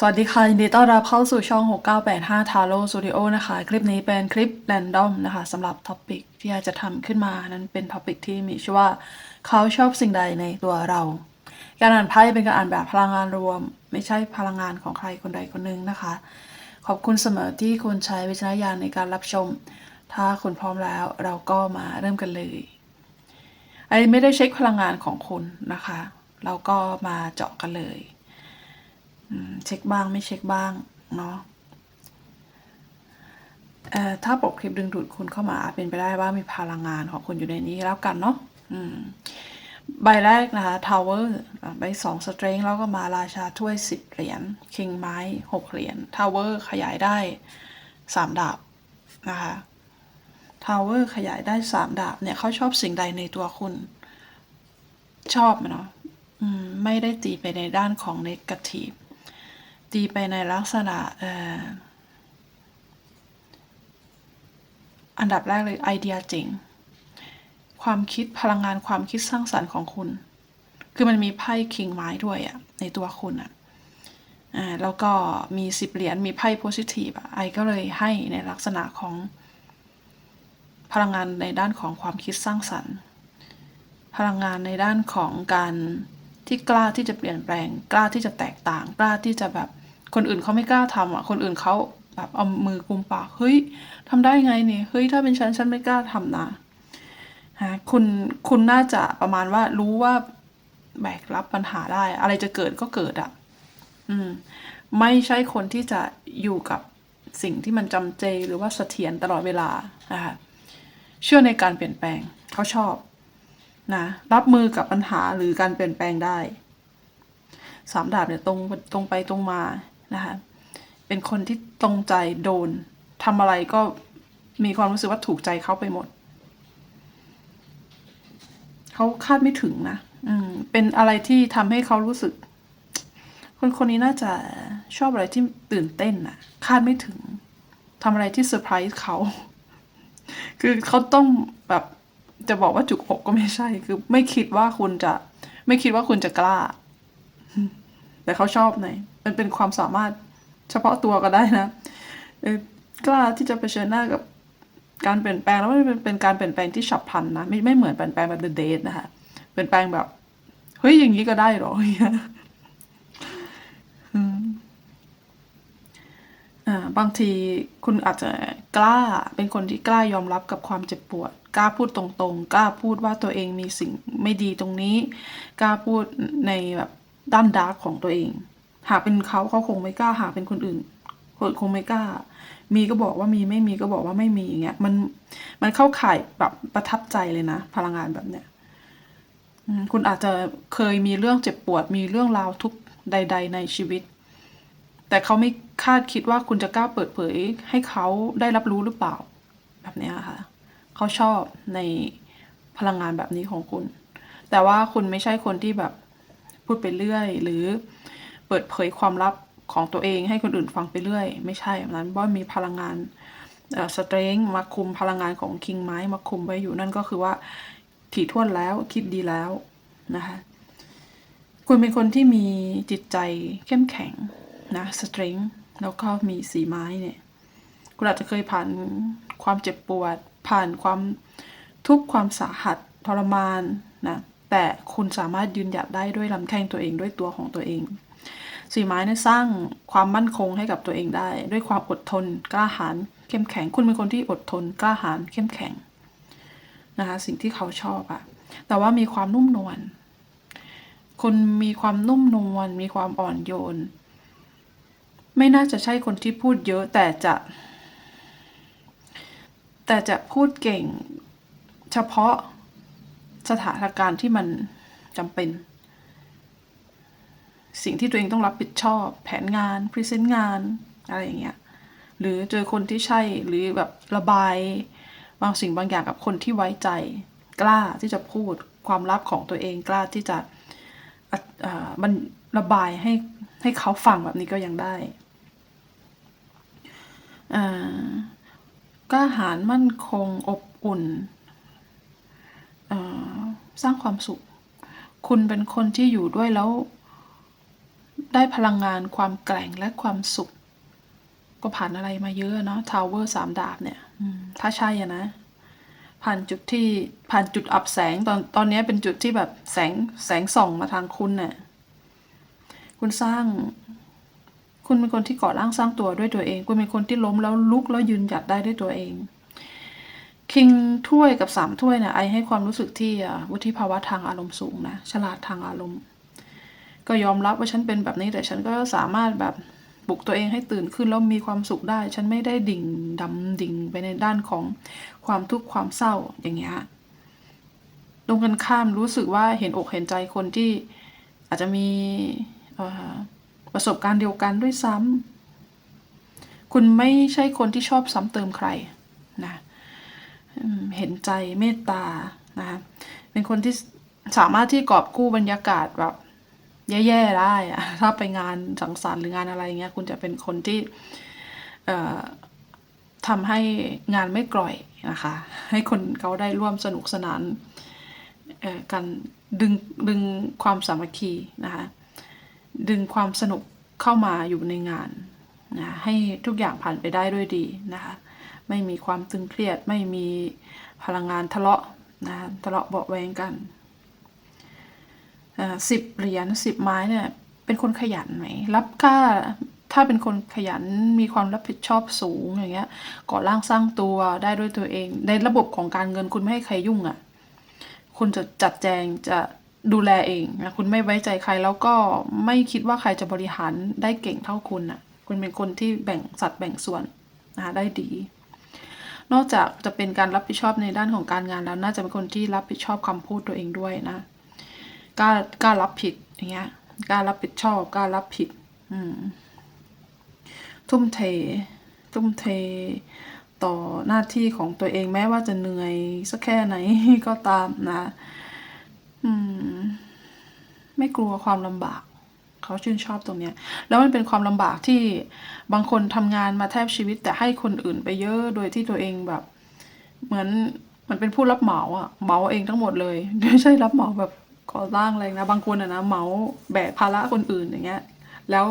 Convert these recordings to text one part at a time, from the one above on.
สวัสดีค่ะยินดีต้อนรับเข้าสู่ช่อง 6985 Taro Studio นะคะ คลิปนี้เป็นคลิป random นะคะสำหรับท็อปิกที่อยากจะทำขึ้นมานั้นเป็นท็อปิกที่มีชื่อว่าเขาชอบสิ่งใดในตัวเรา การอ่านไพ่เป็นการอ่านแบบพลังงานรวม ไม่ใช่พลังงานของใครคนใดคนหนึ่งนะคะ ขอบคุณเสมอที่คุณใช้วิจารณญาณในการรับชม ถ้าคุณพร้อมแล้วเราก็มาเริ่มกันเลยไอ้ไม่ได้เช็คพลังงานของคุณนะคะ เราก็มาเจาะกันเลย เช็คบ้างไม่เช็คบ้างเนาะถ้าปกคลิปดึงดูดคุณเข้ามาเป็นไปได้ว่ามีพลังงานของคุณอยู่ในนี้แล้วกันเนาะใบแรกนะคะ Tower อะใบสอง Strength แล้วก็มาราชาถ้วยสิบเหรียญ King ไม้หกเหรียญ Tower ขยายได้สามดาบนะคะ Tower ขยายได้สามดาบเนี่ยเขาชอบสิ่งใดในตัวคุณ ชอบเนาะไม่ได้ตีไปในด้านของ negative ตีไปในลักษณะอันดับแรกเลยไอเดียเจ๋ง ความคิดพลังงานความคิดสร้างสรรค์ของคุณ คือมันมีไพ่คิงไม้ด้วยอะในตัวคุณอะอ่าแล้วก็มีสิบเหรียญมีไพ่โพซิทีฟอะไอก็เลยให้ในลักษณะของ พลังงานในด้านของความคิดสร้างสรรค์ พลังงานในด้านของการที่กล้าที่จะเปลี่ยนแปลง กล้าที่จะแตกต่าง กล้าที่จะแบบ คนอื่นเขาไม่กล้าทำอะ คนอื่นเขาแบบเอามือกุมปาก เฮ้ยทำได้ไงเนี่ย เฮ้ยถ้าเป็นฉันฉันไม่กล้าทำนะฮะคุณคุณน่าจะประมาณว่ารู้ว่าแบกรับปัญหาได้ อะไรจะเกิดก็เกิดอะ อืม ไม่ใช่คนที่จะอยู่กับสิ่งที่มันจำเจหรือว่าเสถียรตลอดเวลานะคะเชื่อในการเปลี่ยนแปลงเขาชอบนะรับมือกับปัญหาหรือการเปลี่ยนแปลงได้สามดาบเนี่ยตรงตรงไปตรงมา นะคะเป็นคนที่ตรงใจโดนทำอะไรก็มีความรู้สึกว่าถูกใจเขาไปหมด เขาคาดไม่ถึงนะอืมเป็นอะไรที่ทำให้เขารู้สึก คนคนนี้น่าจะชอบอะไรที่ตื่นเต้นน่ะคาดไม่ถึงทำอะไรที่เซอร์ไพรส์เขา คือเขาต้องแบบจะบอกว่าจุกอกก็ไม่ใช่ คือ ไม่คิดว่าคุณจะ ไม่คิดว่าคุณจะกล้า แต่เขาชอบไง มันเป็นความสามารถเฉพาะตัวก็ได้นะเกล้าที่จะเผชิญหน้ากับการเปลี่ยนแปลงแล้วมันเป็นการเปลี่ยนแปลงที่ฉับพลันนะไม่ไม่เหมือนเปลี่ยนแปลงแบบ The Date นะคะเปลี่ยนแปลงแบบเฮ้ยอย่างนี้ก็ได้เหรออย่างเงี้ยอืมอ่าบางทีคุณอาจจะกล้าเป็นคนที่กล้ายอมรับกับความเจ็บปวด กล้าพูดตรงๆ กล้าพูดว่าตัวเองมีสิ่งไม่ดีตรงนี้ กล้าพูดในแบบด้านดาร์กของตัวเอง หากเป็นเขาเขาคงไม่กล้าหากเป็นคนอื่นคนคงไม่กล้า มีก็บอกว่ามีไม่มีก็บอกว่าไม่มีอย่างเงี้ย มันมันเข้าข่ายแบบประทับใจเลยนะ พลังงานแบบเนี้ยคุณอาจจะเคยมีเรื่องเจ็บปวด มีเรื่องราวทุกใด ๆ ในชีวิต แต่เขาไม่คาดคิดว่าคุณจะกล้าเปิดเผย ให้เขาได้รับรู้หรือเปล่า แบบเนี้ยค่ะ เขาชอบในพลังงานแบบนี้ของคุณ แต่ว่าคุณไม่ใช่คนที่แบบพูดไปเรื่อย หรือ เปิดเผยความลับของตัวเองให้คนอื่นฟังไปเรื่อย ไม่ใช่แบบนั้นเพราะมีพลังงานสเตรงมาคุมพลังงานของคิงไม้มาคุมไว้อยู่นั่นก็คือว่าถี่ถ้วนแล้วคิดดีแล้วนะคะคุณเป็นคนที่มีจิตใจเข้มแข็งนะสเตรงแล้วก็มีสีไม้เนี่ยคุณอาจจะเคยผ่านความเจ็บปวด ผ่านความทุกข์ความสาหัสทรมานนะแต่คุณสามารถยืนหยัดได้ด้วยลำแข้งตัวเองด้วยตัวของตัวเอง สีไม้เนี่ยสร้างความมั่นคงให้กับตัวเองได้ ด้วยความอดทน กล้าหาญเข้มแข็ง คุณเป็นคนที่อดทน กล้าหาญเข้มแข็งนะคะสิ่งที่เขาชอบอะแต่ว่ามีความนุ่มนวลคุณมีความนุ่มนวลมีความอ่อนโยน ไม่น่าจะใช่คนที่พูดเยอะแต่จะ แต่จะพูดเก่ง เฉพาะสถานการณ์ที่มันจำเป็น สิ่งที่ตัวเองต้องรับผิดชอบ แผนงานพรีเซนต์งานอะไรอย่างเงี้ยหรือเจอคนที่ใช่หรือแบบระบายบางสิ่งบางอย่างกับคนที่ไว้ใจ กล้าที่จะพูดความลับของตัวเองกล้าที่จะมันระบายให้ให้เขาฟังแบบนี้ก็ยังได้กล้าหาญมั่นคงอบอุ่น สร้างความสุข คุณเป็นคนที่อยู่ด้วยแล้ว ได้พลังงานความแกร่งและความสุข ก็ผ่านอะไรมาเยอะเนาะทาวเวอร์สามดาบเนี่ยถ้าใช่อะนะ ผ่านจุดที่ผ่านจุดอับแสงตอนตอนนี้เป็นจุดที่แบบแสงแสงส่องมาทางคุณเนี่ยคุณสร้าง คุณเป็นคนที่ก่อร่างสร้างตัวด้วยตัวเอง คุณเป็นคนที่ล้มแล้วลุกแล้วยืนหยัดได้ด้วยตัวเองคิงถ้วยกับสามถ้วยเนี่ยไอให้ความรู้สึกที่อะวุฒิภาวะทางอารมณ์สูงนะฉลาดทางอารมณ์ ก็ยอมรับว่าฉันเป็นแบบนี้แต่ฉันก็สามารถแบบปลุกตัวเองให้ตื่นขึ้นแล้วมีความสุขได้ ฉันไม่ได้ดิ่งดำดิ่งไปในด้านของความทุกข์ความเศร้าอย่างเงี้ยตรงกันข้ามรู้สึกว่าเห็นอกเห็นใจคนที่อาจจะมีประสบการณ์เดียวกันด้วยซ้ำคุณไม่ใช่คนที่ชอบซ้ำเติมใครนะเห็นใจเมตตานะคะเป็นคนที่สามารถที่กอบกู้บรรยากาศแบบ แย่ๆได้อะถ้าไปงานสังสรรค์หรืองานอะไรเงี้ยคุณจะเป็นคนที่ทำให้งานไม่กร่อยนะคะ ให้คนเขาได้ร่วมสนุกสนานกันดึงดึงความสามัคคีนะคะดึงความสนุกเข้ามาอยู่ในงานนะให้ทุกอย่างผ่านไปได้ด้วยดีนะคะไม่มีความตึงเครียดไม่มีพลังงานทะเลาะนะทะเลาะเบาะแวงกัน สิบเหรียญสิบไม้เนี่ยเป็นคนขยันไหม รับกล้าถ้าเป็นคนขยันมีความรับผิดชอบสูงอย่างเงี้ยก่อร่างสร้างตัวได้ด้วยตัวเอง ในระบบของการเงินคุณไม่ให้ใครยุ่งอะ่ะ คุณจะจัดแจงจะดูแลเองนะคุณไม่ไว้ใจใครแล้วก็ไม่คิดว่าใครจะบริหารได้เก่งเท่าคุณอะ คุณเป็นคนที่แบ่งสัดแบ่งส่วนนะคะได้ดี นอกจากจะเป็นการรับผิดชอบในด้านของการงานแล้ว น่าจะเป็นคนที่รับผิดชอบคำพูดตัวเองด้วยนะ กล้ากล้ารับผิดอย่างเงี้ยกล้ารับผิดชอบกล้ารับผิด อืม ทุ่มเท ทุ่มเท ต่อหน้าที่ของตัวเองแม้ว่าจะเหนื่อยสักแค่ไหนก็ตามนะอืม ไม่กลัวความลำบากเขาชื่นชอบตรงเนี้ย แล้วมันเป็นความลำบากที่บางคนทำงานมาแทบชีวิต แต่ให้คนอื่นไปเยอะโดยที่ตัวเองแบบ เหมือนมันเป็นผู้รับเหมาอะเหมาเองทั้งหมดเลยไม่ใช่รับเหมาแบบ ก่อสร้างอะไรนะบางคนอะนะเหมาแบกภาระคนอื่นอย่างเงี้ย แล้ว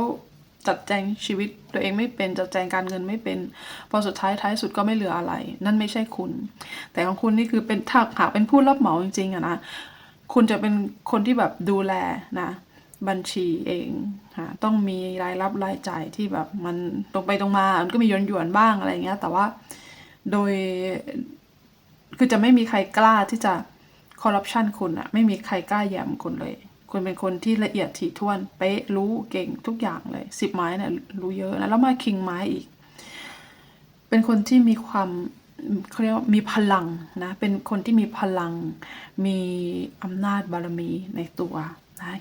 จัดแจงชีวิตตัวเองไม่เป็นจัดแจงการเงินไม่เป็น พอสุดท้ายท้ายสุดก็ไม่เหลืออะไร นั่นไม่ใช่คุณ แต่ของคุณนี่คือเป็นถ้าหากเป็นผู้รับเหมาจริงๆอะนะคุณจะเป็นคนที่แบบดูแลนะบัญชีเองค่ะต้องมีรายรับรายจ่ายที่แบบมันตรงไปตรงมา มันก็มีหยวนหยวนบ้างอะไรเงี้ย แต่ว่าโดยคือจะไม่มีใครกล้าที่จะ คอร์รัปชันคุณอะไม่มีใครกล้าแย้มคุณเลย คุณเป็นคนที่ละเอียดถี่ถ้วน เป๊ะ รู้เก่งทุกอย่างเลยสิบไม้เนี่ยรู้เยอะนะแล้วมาคิงไม้อีก เป็นคนที่มีความเขาเรียกว่ามีพลังนะ เป็นคนที่มีพลัง มีอำนาจบารมีในตัวนะ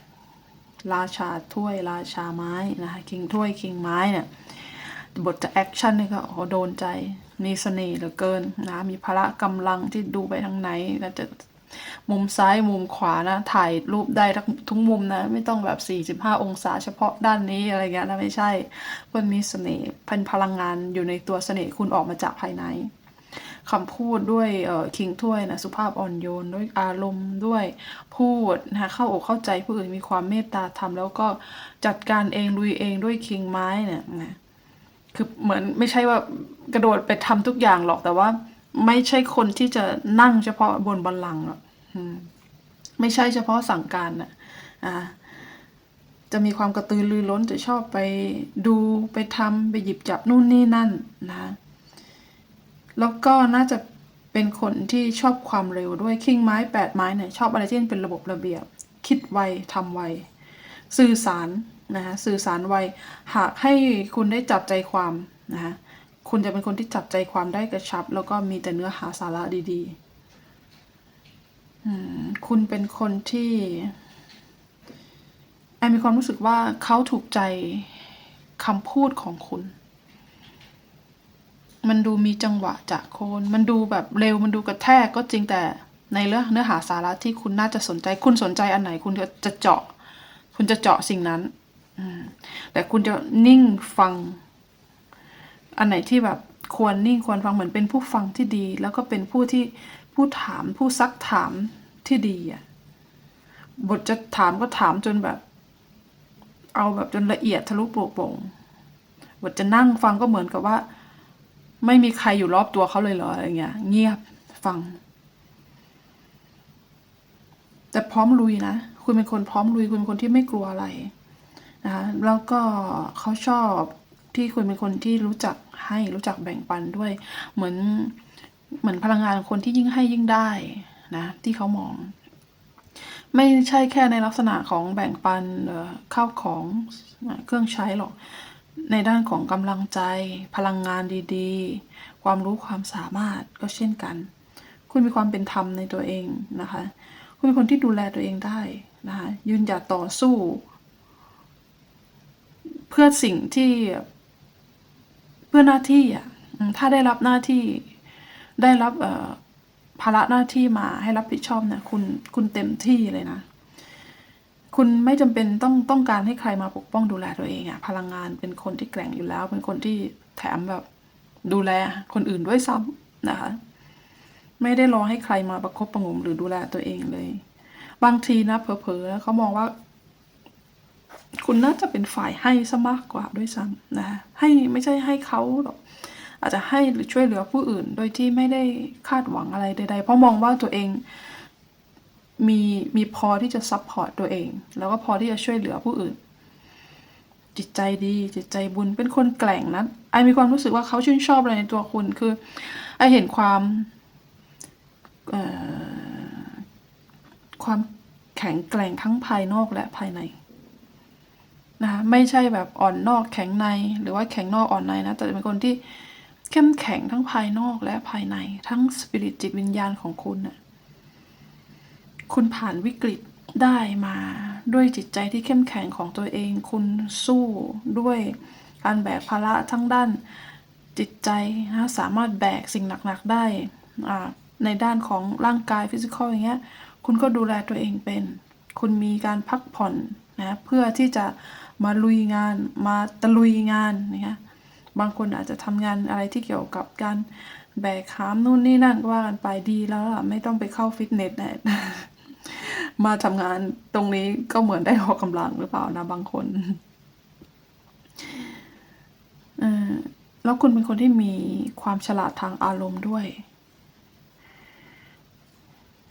ราชาถ้วยราชาไม้นะคะคิงถ้วยคิงไม้เนี่ยบทจะแอคชั่นนี่ก็โหโดนใจมีเสน่ห์เหลือเกินนะมีพละกำลังที่ดูไปทางไหนก็จะ มุมซ้ายมุมขวานะถ่ายรูปได้ทั้งทุกมุมนะ ไม่ต้องแบบ 45 องศาเฉพาะด้านนี้อะไรเงี้ยนะไม่ใช่มันมีเสน่ห์เป็นพลังงานอยู่ในตัวเสน่ห์คุณออกมาจากภายในคำพูดด้วยคิงถ้วยนะสุภาพอ่อนโยนด้วยอารมณ์ด้วยพูดนะเข้าอกเข้าใจผู้อื่นมีความเมตตาธรรมแล้วก็จัดการเองลุยเองด้วยคิงไม้เนี่ยนะคือเหมือนไม่ใช่ว่ากระโดดไปทำทุกอย่างหรอกแต่ว่า ไม่ใช่คนที่จะนั่งเฉพาะบนบัลลังก์หรอกไม่ใช่เฉพาะสั่งการนะอ่าจะมีความกระตือรือร้นจะชอบไปดูไปทำไปหยิบจับนู่นนี่นั่นนะ แล้วก็น่าจะเป็นคนที่ชอบความเร็วด้วยคิงไม้แปดไม้เนี่ยชอบอะไรที่เป็นระบบระเบียบ คิดไวทำไว สื่อสารนะคะสื่อสารไว หากให้คุณได้จับใจความนะคะ คุณจะเป็นคนที่จับใจความได้กระชับ แล้วก็มีแต่เนื้อหาสาระดีๆคุณเป็นคนที่แอนมีความรู้สึกว่าเขาถูกใจคำพูดของคุณ มันดูมีจังหวะจากโคน มันดูแบบเร็วมันดูกระแทกก็จริงแต่ในเรื่องเนื้อหาสาระที่คุณน่าจะสนใจ คุณสนใจอันไหน คุณจะเจาะ คุณจะเจาะสิ่งนั้นแต่คุณจะนิ่งฟัง อันไหนที่แบบควรนิ่งควรฟังเหมือนเป็นผู้ฟังที่ดี แล้วก็เป็นผู้ที่ผู้ถามผู้ซักถามที่ดีอะบทจะถามก็ถามจนแบบ เอาแบบจนละเอียดทะลุโปร่งปงบทจะนั่งฟังก็เหมือนกับว่า ไม่มีใครอยู่รอบตัวเขาเลยเหรออะไรเงี้ย เงียบฟัง แต่พร้อมลุยนะคุณเป็นคนพร้อมลุยคุณเป็นคนที่ไม่กลัวอะไรนะคะแล้วก็เขาชอบ ที่คุณเป็นคนที่รู้จักให้รู้จักแบ่งปันด้วย เหมือนเหมือนพลังงานคนที่ยิ่งให้ยิ่งได้นะที่เขามอง ไม่ใช่แค่ในลักษณะของแบ่งปันเข้าวของเครื่องใช้หรอกในด้านของกำลังใจ พลังงานดีๆ ความรู้ความสามารถก็เช่นกัน คุณมีความเป็นธรรมในตัวเองนะคะ คุณเป็นคนที่ดูแลตัวเองได้นะคะยืนหยัดต่อสู้ เพื่อสิ่งที่เพื่อหน้าที่อะถ้าได้รับหน้าที่ได้รับภาระหน้าที่มาให้รับผิดชอบเนี่ยคุณคุณเต็มที่เลยนะ คุณไม่จำเป็นต้องต้องการให้ใครมาปกป้องดูแลตัวเองอะพลังงานเป็นคนที่แกร่งอยู่แล้ว เป็นคนที่แถมแบบดูแลคนอื่นด้วยซ้ำนะคะ ไม่ได้รอให้ใครมาประคบประงมหรือดูแลตัวเองเลย บางทีนะเผลอๆเขามองว่า คุณน่าจะเป็นฝ่ายให้ซะมากกว่าด้วยซ้ำนะให้ไม่ใช่ให้เขาหรอกอาจจะให้หรือช่วยเหลือผู้อื่น โดยที่ไม่ได้คาดหวังอะไรใด ๆ เพราะมองว่าตัวเองมีมีพอที่จะซัพพอร์ตตัวเอง แล้วก็พอที่จะช่วยเหลือผู้อื่น จิตใจดีจิตใจบุญเป็นคนแกร่งนะไอมีความรู้สึกว่าเขาชื่นชอบอะไรในตัวคุณคือไอเห็นความความแข็งแกร่งทั้งภายนอกและภายใน นะคะไม่ใช่แบบอ่อนนอกแข็งในหรือว่าแข็งนอกอ่อนในนะแต่เป็นคนที่เข้มแข็งทั้งภายนอกและภายในทั้งสปิริตจิตวิญญาณของคุณน่ะคุณผ่านวิกฤตได้มาด้วยจิตใจที่เข้มแข็งของตัวเอง คุณสู้ด้วยการแบกภาระทั้งด้านจิตใจนะสามารถแบกสิ่งหนักๆได้อ่าในด้านของร่างกายฟิสิกอลอย่างเงี้ยคุณก็ดูแลตัวเองเป็น คุณมีการพักผ่อนนะเพื่อที่จะมาลุยงานมาตะลุยงานนะคะบางคนอาจจะทำงานอะไรที่เกี่ยวกับการแบกหามนู่นนี่นั่นก็ว่ากันไปดีแล้วล่ะไม่ต้องไปเข้าฟิตเนสนะมาทำงานตรงนี้ก็เหมือนได้ออกกำลังหรือเปล่านะบางคนแล้วคุณเป็นคนที่มีความฉลาดทางอารมณ์ด้วย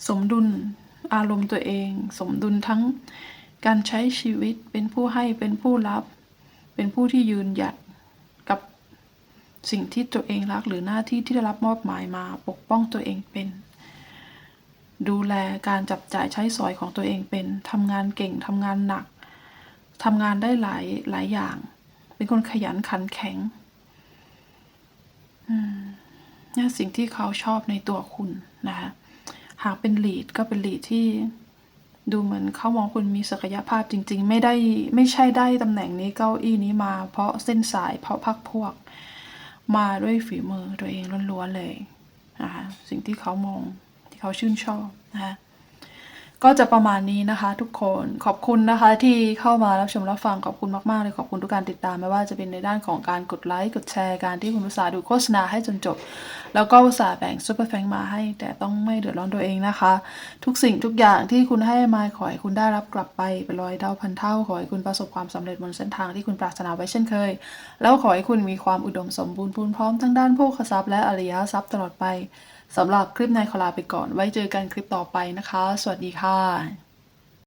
สมดุล อารมณ์ตัวเอง สมดุลทั้งการใช้ชีวิตเป็นผู้ให้เป็นผู้รับ เป็นผู้ที่ยืนหยัดกับสิ่งที่ตัวเองรักหรือหน้าที่ที่ได้รับมอบหมายมาปกป้องตัวเองเป็น ดูแลการจับจ่ายใช้สอยของตัวเองเป็นทำงานเก่งทำงานหนักทำงานได้หลายหลายอย่าง เป็นคนขยันขันแข็งนี่สิ่งที่เขาชอบในตัวคุณนะคะ หากเป็นลีดก็เป็นลีดที่ดูเหมือนเขามองคุณมีศักยภาพจริง ๆ ไม่ได้ไม่ใช่ได้ตำแหน่งนี้เก้าอี้นี้มา เพราะเส้นสายเพราะพักพวก มาด้วยฝีมือตัวเองล้วนๆเลยนะคะสิ่งที่เขามองที่เขาชื่นชอบนะคะ ก็จะประมาณนี้นะคะ ทุกคนขอบคุณนะคะ ที่เข้ามารับชมรับฟังขอบคุณมากๆเลยขอบคุณทุกการติดตามไม่ว่าจะเป็นในด้านของการกดไลค์กดแชร์การที่คุณอุตสาห์ดูโฆษณาให้จนจบ แล้วก็อุตส่าห์แบ่งซุปเปอร์แฟงมาให้ แต่ต้องไม่เดือดร้อนตัวเองนะคะ ทุกสิ่งทุกอย่างที่คุณให้มาขอให้คุณได้รับกลับไปเป็นร้อยเท่าพันเท่าขอให้คุณประสบความสำเร็จบนเส้นทางที่คุณปรารถนาไว้เช่นเคย แล้วขอให้คุณมีความอุดมสมบูรณ์พูนพร้อมทั้งด้านโภคทรัพย์และอริยทรัพย์ตลอดไป สำหรับคลิปนายขอลาไปก่อน ไว้เจอกันคลิปต่อไปนะคะ สวัสดีค่ะ